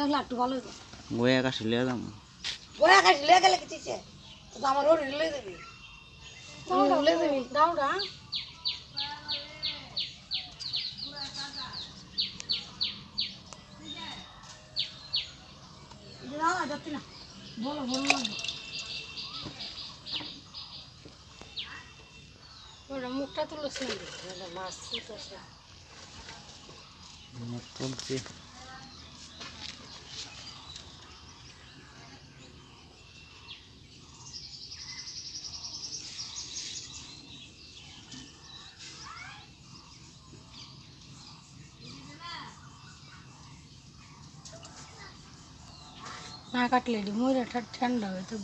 রাখলে একটু ভালো হতো বইয়া কাছে লিয়ে যাম ওই আকাশ লেগে গেলে কিছু তো আমার ওর লে দেবি লে দেবি দাওড়া যাচ্ছি না। বলো বলো ওটা মুখটা তুলেছে মাছ তুলতেছে। তুলছি। না কাটলে ঠান্ডা হয়ে তো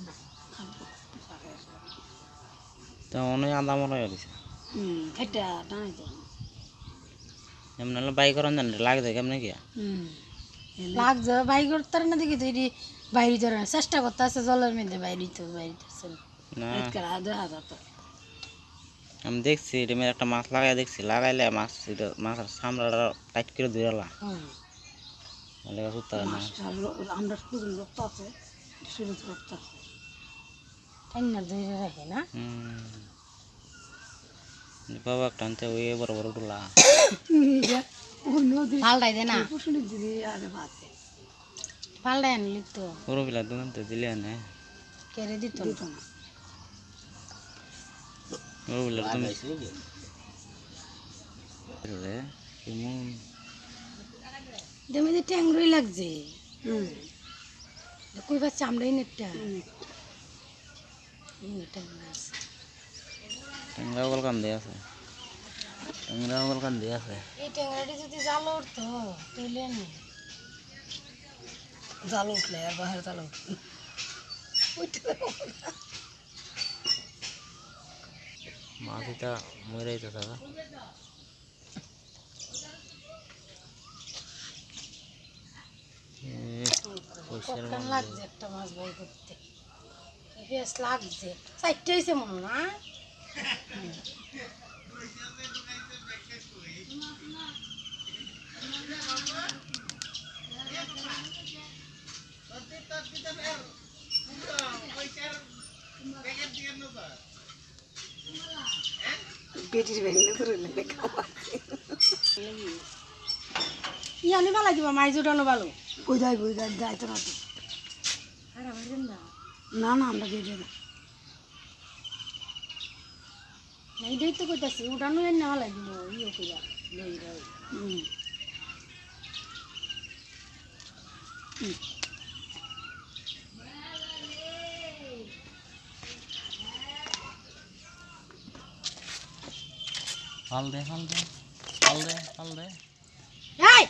তো অনেক আদা মরা গেছে। হুম এটা টানাই তো। এমন হলে বাইক করান জান লাগবে কেমনে কি? লাগছে বাইক করতে না দেখি তো এটি বাইরে ধরে চেষ্টা করতে আছে জলের মধ্যে বাইরে তো বাইরে না। আমি দেখছি এটা একটা মাছ লাগাই দেখছি লাগাইলে মাছ মাছের সামলাটা টাইট করে ধুয়ালা বলে সুতা না। আমরা শুধু রক্ত আছে শুধু রক্ত আছে। ধরে রাখে না? বাবা টানতে ওই বড় বড় ডুলা। পাল্টাই দে না। পাল্টাই আনলি তো বড় বিলা দোকান তো দিলে না কেড়ে দিত না। বড় বিলা তুমি রে দেমে ট্যাংরই লাগছে। হুম। কই বা চামড়াই নেটটা? ট্যাংরা বল কান দিয়ে আছে। ট্যাংরা কান দিয়ে আছে। এই ট্যাংরাটি যদি জাল উঠতো জাল উঠলে আর বাহার জাল উঠলে। মাছ এটা মরে দাদা কতক্ষণ লাগছে একটা মাছ বাই করতে? বেশ লাগছে। চারটে হয়েছে মনে না? পেটির ভেঙে ধরলে ইয়ানি ভালো দিবা মাই জোটানো ভালো ওই যাই ওই যাই যাই তো না তো। না? না আমরা দিয়ে দেবো এইটাই তো কইতাছি উঠানো এনে ভালো দিব ইয়ে রাই হুম। ফাল দে ফাল দে ফাল দে ফাল দে। এই!